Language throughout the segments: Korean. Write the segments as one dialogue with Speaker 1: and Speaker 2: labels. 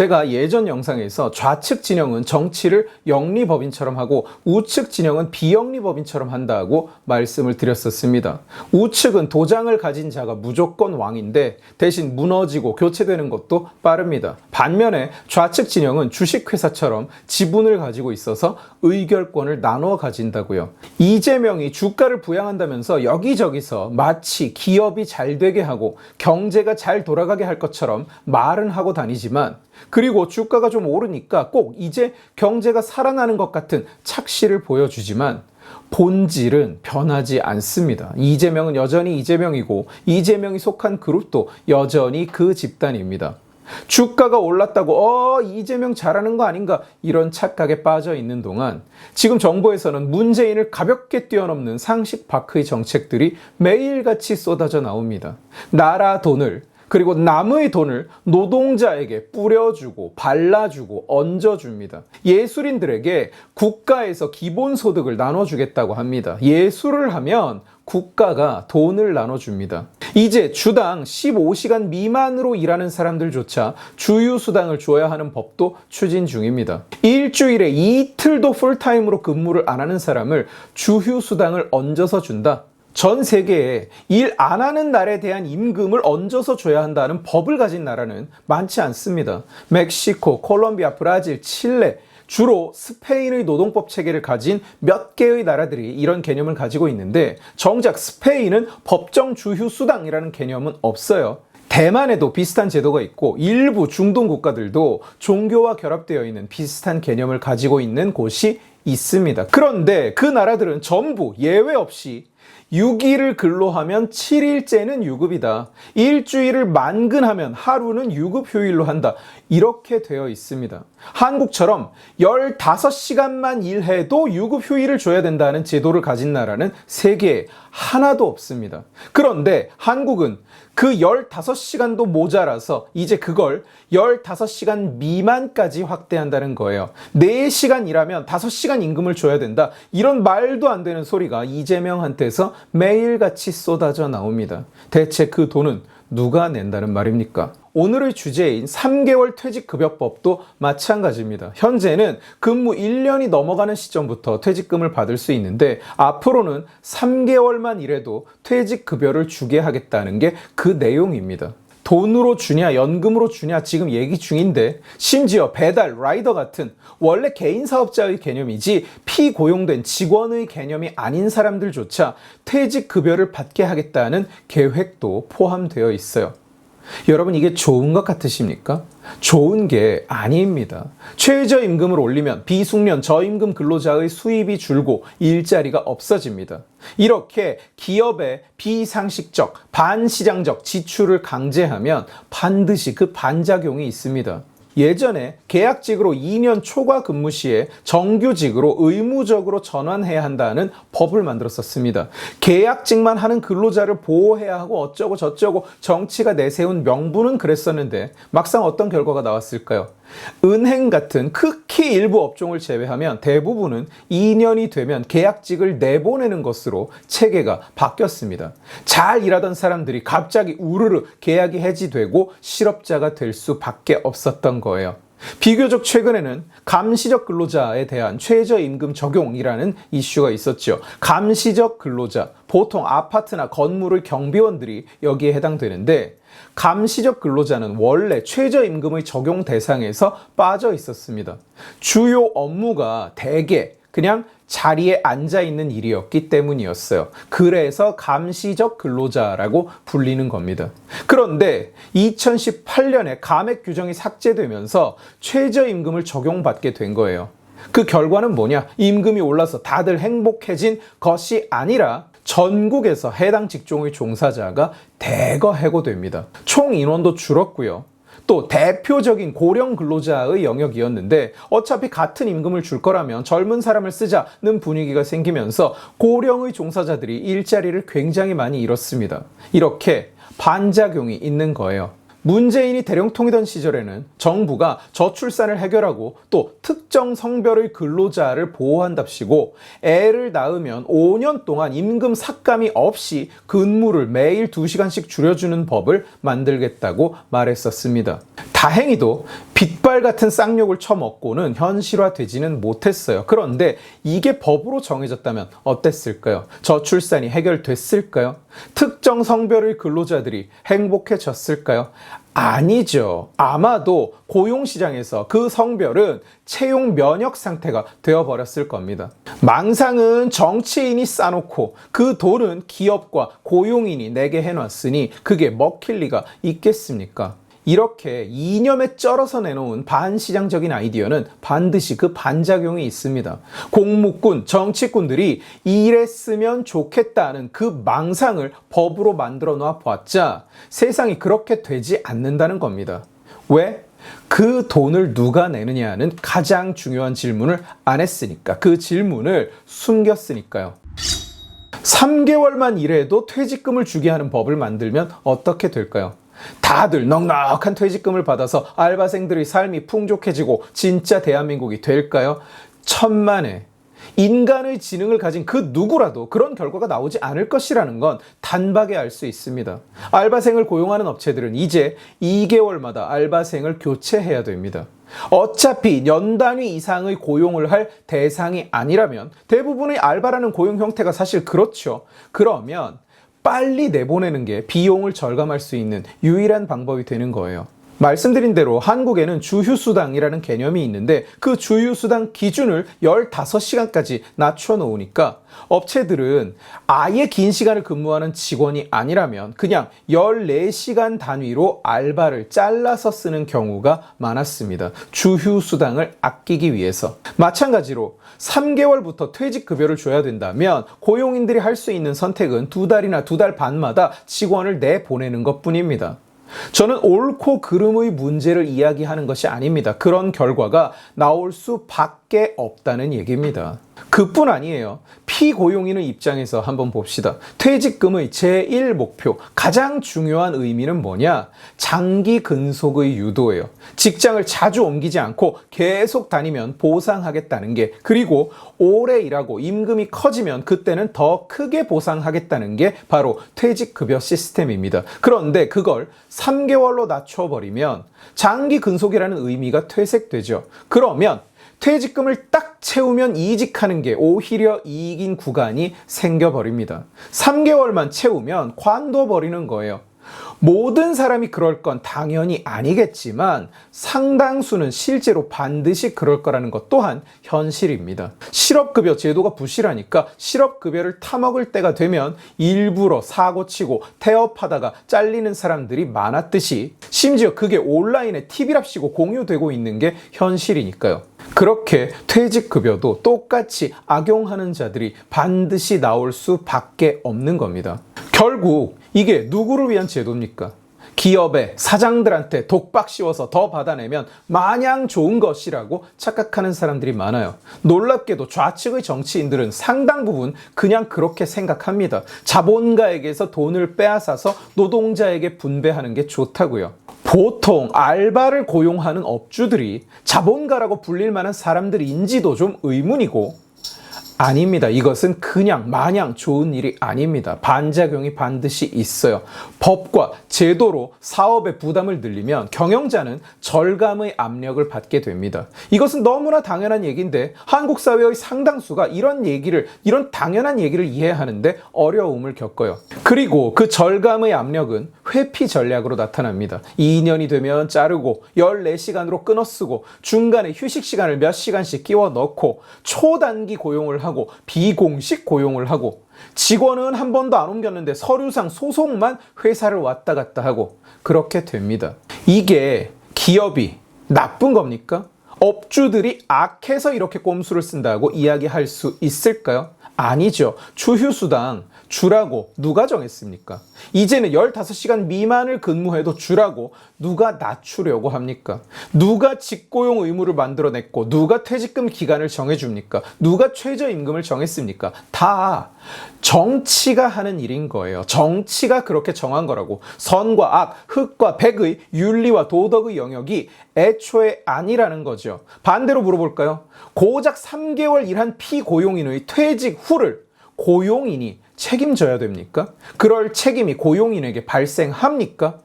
Speaker 1: 제가 예전 영상에서 좌측 진영은 정치를 영리법인처럼 하고 우측 진영은 비영리법인처럼 한다고 말씀을 드렸었습니다. 우측은 도장을 가진 자가 무조건 왕인데 대신 무너지고 교체되는 것도 빠릅니다. 반면에 좌측 진영은 주식회사처럼 지분을 가지고 있어서 의결권을 나눠 가진다고요. 이재명이 주가를 부양한다면서 여기저기서 마치 기업이 잘 되게 하고 경제가 잘 돌아가게 할 것처럼 말은 하고 다니지만 그리고 주가가 좀 오르니까 꼭 이제 경제가 살아나는 것 같은 착시를 보여주지만 본질은 변하지 않습니다. 이재명은 여전히 이재명이고 이재명이 속한 그룹도 여전히 그 집단입니다. 주가가 올랐다고 어 이재명 잘하는 거 아닌가 이런 착각에 빠져 있는 동안 지금 정부에서는 문재인을 가볍게 뛰어넘는 상식 바크의 정책들이 매일같이 쏟아져 나옵니다. 나라 돈을 그리고 남의 돈을 노동자에게 뿌려주고 발라주고 얹어줍니다. 예술인들에게 국가에서 기본소득을 나눠주겠다고 합니다. 예술을 하면 국가가 돈을 나눠줍니다. 이제 주당 15시간 미만으로 일하는 사람들조차 주휴수당을 줘야 하는 법도 추진 중입니다. 일주일에 이틀도 풀타임으로 근무를 안 하는 사람을 주휴수당을 얹어서 준다. 전 세계에 일 안 하는 날에 대한 임금을 얹어서 줘야 한다는 법을 가진 나라는 많지 않습니다. 멕시코, 콜롬비아, 브라질, 칠레, 주로 스페인의 노동법 체계를 가진 몇 개의 나라들이 이런 개념을 가지고 있는데 정작 스페인은 법정 주휴 수당이라는 개념은 없어요. 대만에도 비슷한 제도가 있고 일부 중동 국가들도 종교와 결합되어 있는 비슷한 개념을 가지고 있는 곳이 있습니다. 그런데 그 나라들은 전부 예외 없이 6일을 근로하면 7일째는 유급이다. 일주일을 만근하면 하루는 유급 휴일로 한다. 이렇게 되어 있습니다. 한국처럼 15시간만 일해도 유급 휴일을 줘야 된다는 제도를 가진 나라는 세계에 하나도 없습니다. 그런데 한국은 그 15시간도 모자라서 이제 그걸 15시간 미만까지 확대한다는 거예요. 4시간 일하면 5시간 임금을 줘야 된다. 이런 말도 안 되는 소리가 이재명한테서 매일같이 쏟아져 나옵니다. 대체 그 돈은 누가 낸다는 말입니까? 오늘의 주제인 3개월 퇴직급여법도 마찬가지입니다. 현재는 근무 1년이 넘어가는 시점부터 퇴직금을 받을 수 있는데 앞으로는 3개월만 일해도 퇴직급여를 주게 하겠다는 게 그 내용입니다. 돈으로 주냐, 연금으로 주냐 지금 얘기 중인데 심지어 배달, 라이더 같은 원래 개인 사업자의 개념이지 피고용된 직원의 개념이 아닌 사람들조차 퇴직급여를 받게 하겠다는 계획도 포함되어 있어요. 여러분 이게 좋은 것 같으십니까? 좋은 게 아닙니다. 최저임금을 올리면 비숙련 저임금 근로자의 수입이 줄고 일자리가 없어집니다. 이렇게 기업의 비상식적, 반시장적 지출을 강제하면 반드시 그 반작용이 있습니다. 예전에 계약직으로 2년 초과 근무 시에 정규직으로 의무적으로 전환해야 한다는 법을 만들었었습니다. 계약직만 하는 근로자를 보호해야 하고 어쩌고 저쩌고 정치가 내세운 명분은 그랬었는데 막상 어떤 결과가 나왔을까요? 은행 같은 극히 일부 업종을 제외하면 대부분은 2년이 되면 계약직을 내보내는 것으로 체계가 바뀌었습니다. 잘 일하던 사람들이 갑자기 우르르 계약이 해지되고 실업자가 될 수밖에 없었던 거예요. 비교적 최근에는 감시적 근로자에 대한 최저임금 적용이라는 이슈가 있었죠. 감시적 근로자, 보통 아파트나 건물의 경비원들이 여기에 해당되는데 감시적 근로자는 원래 최저임금의 적용 대상에서 빠져 있었습니다. 주요 업무가 대개 그냥 자리에 앉아 있는 일이었기 때문이었어요. 그래서 감시적 근로자라고 불리는 겁니다. 그런데 2018년에 감액 규정이 삭제되면서 최저임금을 적용받게 된 거예요. 그 결과는 뭐냐? 임금이 올라서 다들 행복해진 것이 아니라 전국에서 해당 직종의 종사자가 대거 해고됩니다. 총 인원도 줄었고요. 또 대표적인 고령 근로자의 영역이었는데 어차피 같은 임금을 줄 거라면 젊은 사람을 쓰자는 분위기가 생기면서 고령의 종사자들이 일자리를 굉장히 많이 잃었습니다. 이렇게 반작용이 있는 거예요. 문재인이 대령통이던 시절에는 정부가 저출산을 해결하고 또 특정 성별의 근로자를 보호한답시고 애를 낳으면 5년 동안 임금 삭감이 없이 근무를 매일 2시간씩 줄여주는 법을 만들겠다고 말했었습니다. 다행히도 빗발 같은 쌍욕을 쳐먹고는 현실화되지는 못했어요. 그런데 이게 법으로 정해졌다면 어땠을까요? 저출산이 해결됐을까요? 특정 성별의 근로자들이 행복해졌을까요? 아니죠. 아마도 고용시장에서 그 성별은 채용 면역 상태가 되어버렸을 겁니다. 망상은 정치인이 싸놓고 그 돈은 기업과 고용인이 내게 해놨으니 그게 먹힐 리가 있겠습니까? 이렇게 이념에 쩔어서 내놓은 반시장적인 아이디어는 반드시 그 반작용이 있습니다. 공무꾼, 정치꾼들이 이랬으면 좋겠다는 그 망상을 법으로 만들어 놔 봤자 세상이 그렇게 되지 않는다는 겁니다. 왜? 그 돈을 누가 내느냐는 가장 중요한 질문을 안 했으니까. 그 질문을 숨겼으니까요. 3개월만 일해도 퇴직금을 주게 하는 법을 만들면 어떻게 될까요? 다들 넉넉한 퇴직금을 받아서 알바생들의 삶이 풍족해지고 진짜 대한민국이 될까요? 천만에 인간의 지능을 가진 그 누구라도 그런 결과가 나오지 않을 것이라는 건 단박에 알 수 있습니다. 알바생을 고용하는 업체들은 이제 2개월마다 알바생을 교체해야 됩니다. 어차피 년 단위 이상의 고용을 할 대상이 아니라면 대부분의 알바라는 고용 형태가 사실 그렇죠. 그러면 빨리 내보내는 게 비용을 절감할 수 있는 유일한 방법이 되는 거예요. 말씀드린 대로 한국에는 주휴수당이라는 개념이 있는데 그 주휴수당 기준을 15시간까지 낮춰 놓으니까 업체들은 아예 긴 시간을 근무하는 직원이 아니라면 그냥 14시간 단위로 알바를 잘라서 쓰는 경우가 많았습니다. 주휴수당을 아끼기 위해서. 마찬가지로 3개월부터 퇴직급여를 줘야 된다면 고용인들이 할 수 있는 선택은 두 달이나 두 달 반마다 직원을 내보내는 것 뿐입니다. 저는 옳고 그름의 문제를 이야기하는 것이 아닙니다. 그런 결과가 나올 수밖에 없다는 얘기입니다. 그뿐 아니에요. 피고용인의 입장에서 한번 봅시다. 퇴직금의 제1 목표, 가장 중요한 의미는 뭐냐? 장기 근속의 유도예요. 직장을 자주 옮기지 않고 계속 다니면 보상하겠다는 게, 그리고 오래 일하고 임금이 커지면 그때는 더 크게 보상하겠다는 게 바로 퇴직급여 시스템입니다. 그런데 그걸 3개월로 낮춰버리면 장기 근속이라는 의미가 퇴색되죠. 그러면 퇴직금을 딱 채우면 이직하는 게 오히려 이익인 구간이 생겨버립니다. 3개월만 채우면 관둬버리는 거예요. 모든 사람이 그럴 건 당연히 아니겠지만 상당수는 실제로 반드시 그럴 거라는 것 또한 현실입니다. 실업급여 제도가 부실하니까 실업급여를 타먹을 때가 되면 일부러 사고치고 태업하다가 잘리는 사람들이 많았듯이 심지어 그게 온라인에 TV랍시고 공유되고 있는 게 현실이니까요. 그렇게 퇴직급여도 똑같이 악용하는 자들이 반드시 나올 수밖에 없는 겁니다. 결국 이게 누구를 위한 제도입니까? 기업의 사장들한테 독박 씌워서 더 받아내면 마냥 좋은 것이라고 착각하는 사람들이 많아요. 놀랍게도 좌측의 정치인들은 상당 부분 그냥 그렇게 생각합니다. 자본가에게서 돈을 빼앗아서 노동자에게 분배하는 게 좋다고요. 보통 알바를 고용하는 업주들이 자본가라고 불릴 만한 사람들인지도 좀 의문이고 아닙니다. 이것은 그냥 마냥 좋은 일이 아닙니다. 반작용이 반드시 있어요. 법과 제도로 사업의 부담을 늘리면 경영자는 절감의 압력을 받게 됩니다. 이것은 너무나 당연한 얘기인데 한국 사회의 상당수가 이런 얘기를, 이런 당연한 얘기를 이해하는데 어려움을 겪어요. 그리고 그 절감의 압력은 회피 전략으로 나타납니다. 2년이 되면 자르고 14시간으로 끊어 쓰고 중간에 휴식 시간을 몇 시간씩 끼워 넣고 초단기 고용을 하고 비공식 고용을 하고 직원은 한 번도 안 옮겼는데 서류상 소속만 회사를 왔다 갔다 하고 그렇게 됩니다. 이게 기업이 나쁜 겁니까? 업주들이 악해서 이렇게 꼼수를 쓴다고 이야기할 수 있을까요? 아니죠. 주휴수당 주라고 누가 정했습니까? 이제는 15시간 미만을 근무해도 주라고 누가 낮추려고 합니까? 누가 직고용 의무를 만들어냈고 누가 퇴직금 기간을 정해줍니까? 누가 최저임금을 정했습니까? 다 정치가 하는 일인 거예요. 정치가 그렇게 정한 거라고. 선과 악, 흑과 백의 윤리와 도덕의 영역이 애초에 아니라는 거죠. 반대로 물어볼까요? 고작 3개월 일한 피고용인의 퇴직 후를 고용인이 책임져야 됩니까? 그럴 책임이 고용인에게 발생합니까?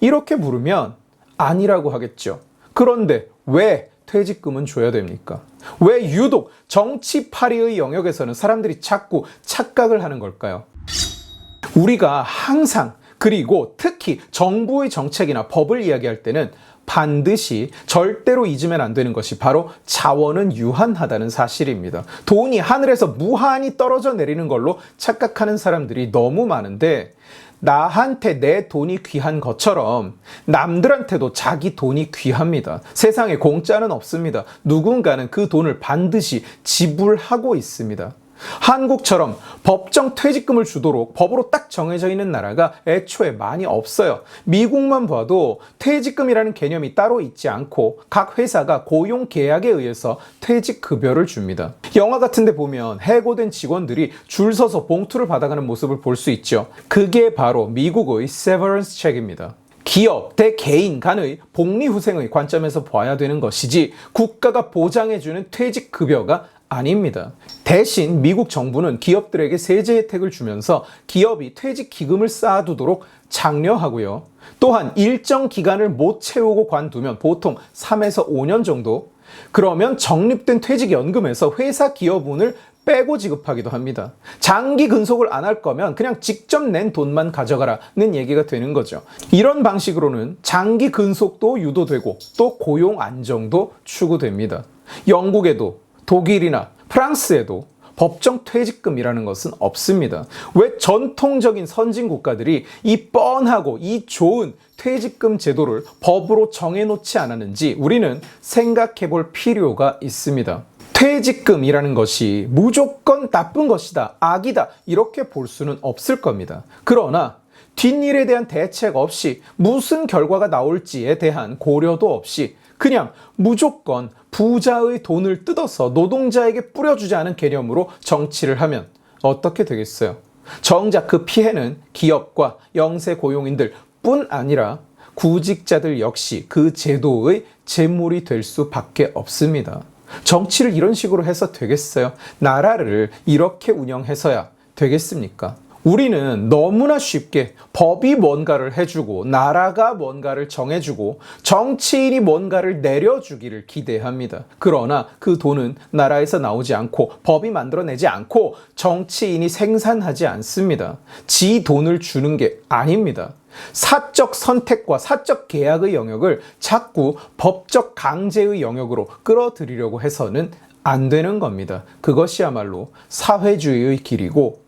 Speaker 1: 이렇게 물으면 아니라고 하겠죠. 그런데 왜 퇴직금은 줘야 됩니까? 왜 유독 정치 파리의 영역에서는 사람들이 자꾸 착각을 하는 걸까요? 우리가 항상 그리고 특히 정부의 정책이나 법을 이야기할 때는 반드시 절대로 잊으면 안 되는 것이 바로 자원은 유한하다는 사실입니다. 돈이 하늘에서 무한히 떨어져 내리는 걸로 착각하는 사람들이 너무 많은데 나한테 내 돈이 귀한 것처럼 남들한테도 자기 돈이 귀합니다. 세상에 공짜는 없습니다. 누군가는 그 돈을 반드시 지불하고 있습니다. 한국처럼 법정 퇴직금을 주도록 법으로 딱 정해져 있는 나라가 애초에 많이 없어요. 미국만 봐도 퇴직금이라는 개념이 따로 있지 않고 각 회사가 고용 계약에 의해서 퇴직급여를 줍니다. 영화 같은 데 보면 해고된 직원들이 줄 서서 봉투를 받아가는 모습을 볼 수 있죠. 그게 바로 미국의 세버런스 책입니다. 기업 대 개인 간의 복리후생의 관점에서 봐야 되는 것이지 국가가 보장해주는 퇴직급여가 아닙니다. 대신 미국 정부는 기업들에게 세제 혜택을 주면서 기업이 퇴직 기금을 쌓아두도록 장려하고요. 또한 일정 기간을 못 채우고 관두면 보통 3에서 5년 정도 그러면 적립된 퇴직연금에서 회사 기여분을 빼고 지급하기도 합니다. 장기 근속을 안 할 거면 그냥 직접 낸 돈만 가져가라는 얘기가 되는 거죠. 이런 방식으로는 장기 근속도 유도되고 또 고용 안정도 추구됩니다. 영국에도 독일이나 프랑스에도 법정 퇴직금이라는 것은 없습니다. 왜 전통적인 선진 국가들이 이 뻔하고 이 좋은 퇴직금 제도를 법으로 정해놓지 않았는지 우리는 생각해 볼 필요가 있습니다. 퇴직금이라는 것이 무조건 나쁜 것이다, 악이다, 이렇게 볼 수는 없을 겁니다. 그러나 뒷일에 대한 대책 없이 무슨 결과가 나올지에 대한 고려도 없이 그냥 무조건 부자의 돈을 뜯어서 노동자에게 뿌려주자는 개념으로 정치를 하면 어떻게 되겠어요? 정작 그 피해는 기업과 영세 고용인들 뿐 아니라 구직자들 역시 그 제도의 재물이 될 수밖에 없습니다. 정치를 이런 식으로 해서 되겠어요? 나라를 이렇게 운영해서야 되겠습니까? 우리는 너무나 쉽게 법이 뭔가를 해주고 나라가 뭔가를 정해주고 정치인이 뭔가를 내려주기를 기대합니다. 그러나 그 돈은 나라에서 나오지 않고 법이 만들어내지 않고 정치인이 생산하지 않습니다. 지 돈을 주는 게 아닙니다. 사적 선택과 사적 계약의 영역을 자꾸 법적 강제의 영역으로 끌어들이려고 해서는 안 되는 겁니다. 그것이야말로 사회주의의 길이고